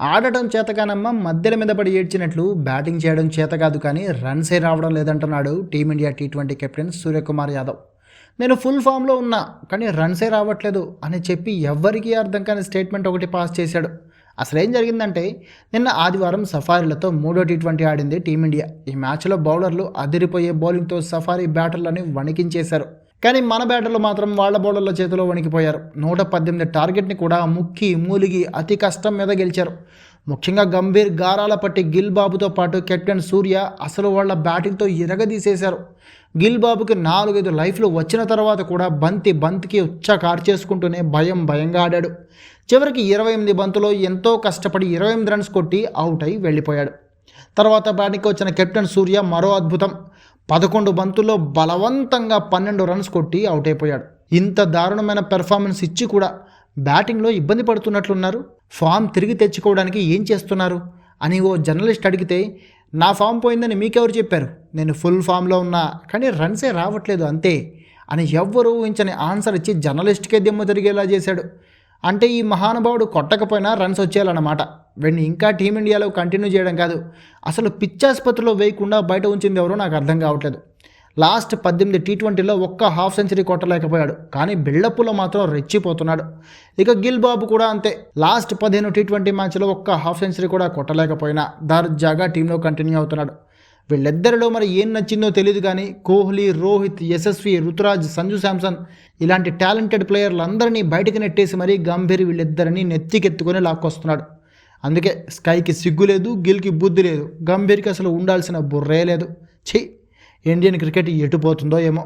ఆడటం చేతగానమ్మ మధ్యల మీద పడి ఏడ్చినట్లు బ్యాటింగ్ చేయడం చేత కాదు కానీ రన్సే రావడం లేదంటున్నాడు team India T twenty captain Suryakumar Yadav. నేను ఫుల్ ఫామ్లో ఉన్నా కానీ రన్సే రావట్లేదు అని చెప్పి ఎవ్వరికీ అర్థం కాని స్టేట్మెంట్ ఒకటి పాస్ చేశాడు. అసలు ఏం జరిగిందంటే నిన్న ఆదివారం సఫారీలతో మూడో టీ ట్వంటీ ఆడింది టీమిండియా. ఈ మ్యాచ్లో బౌలర్లు అదిరిపోయే బౌలింగ్తో సఫారీ బ్యాటర్లని వణికించేశారు. కానీ మన బ్యాటర్లు మాత్రం వాళ్ళ బౌలర్ల చేతిలో వణికిపోయారు. నూట పద్దెనిమిది టార్గెట్ని కూడా ముక్కి మూలిగి అతి కష్టం మీద గెలిచారు. ముఖ్యంగా గంభీర్ గారాల పట్టి గిల్ బాబుతో పాటు కెప్టెన్ సూర్య అసలు వాళ్ళ బ్యాటింగ్తో ఇరగదీసేశారు. గిల్ బాబుకి నాలుగైదు లైఫ్లు వచ్చిన తర్వాత కూడా బంతి బంతికి ఉచ్చ కార్చేసుకుంటూనే భయం భయంగా ఆడాడు. చివరికి ఇరవై ఎనిమిది బంతులో ఎంతో కష్టపడి ఇరవై ఎనిమిది రన్స్ కొట్టి అవుట్ అయి వెళ్ళిపోయాడు. తర్వాత బ్యాటింగ్కి వచ్చిన కెప్టెన్ సూర్య మరో అద్భుతం. పదకొండు బంతుల్లో బలవంతంగా పన్నెండు రన్స్ కొట్టి అవుట్ అయిపోయాడు. ఇంత దారుణమైన పెర్ఫార్మెన్స్ ఇచ్చి కూడా బ్యాటింగ్లో ఇబ్బంది పడుతున్నట్లున్నారు. ఫామ్ తిరిగి తెచ్చుకోవడానికి ఏం చేస్తున్నారు? అని ఓ జర్నలిస్ట్ అడిగితే నా ఫామ్ పోయిందని మీకెవరు చెప్పారు? నేను ఫుల్ ఫామ్లో ఉన్నా కానీ రన్సే రావట్లేదు అంతే అని ఎవ్వరూ ఊహించని ఆన్సర్ ఇచ్చి జర్నలిస్ట్కే దిమ్మ తిరిగేలా చేశాడు. అంటే ఈ మహానుభావుడు కొట్టకపోయినా రన్స్ వచ్చేయాలన్నమాట. వీడిని ఇంకా టీమిండియాలో కంటిన్యూ చేయడం కాదు. అసలు పిచ్చాసుపత్రిలో వేయకుండా బయట ఉంచింది ఎవరో నాకు అర్థం కావట్లేదు. లాస్ట్ పద్దెనిమిది టీ ట్వంటీలో ఒక్క హాఫ్ సెంచరీ కొట్టలేకపోయాడు కానీ బిల్డప్లో మాత్రం రెచ్చిపోతున్నాడు. ఇక గిల్ బాబు కూడా అంతే. లాస్ట్ పదిహేను టీ ట్వంటీ మ్యాచ్లో ఒక్క హాఫ్ సెంచరీ కూడా కొట్టలేకపోయినా దర్జాగా టీంలో కంటిన్యూ అవుతున్నాడు. వీళ్ళిద్దరిలో మరి ఏం నచ్చిందో తెలియదు కానీ కోహ్లీ రోహిత్ యశస్వి రుతురాజ్ సంజు శాంసన్ ఇలాంటి టాలెంటెడ్ ప్లేయర్లందరినీ బయటకు నెట్టేసి మరీ గంభీర్ వీళ్ళిద్దరిని నెత్తికెత్తుకొని లాక్కొస్తున్నాడు. అందుకే స్కైకి సిగ్గు లేదు గిల్కి బుద్ధి లేదు. గంభీర్కి అసలు ఉండాల్సిన బుర్రే లేదు. ఛీ! ఇండియన్ క్రికెట్ ఎటుపోతుందో ఏమో.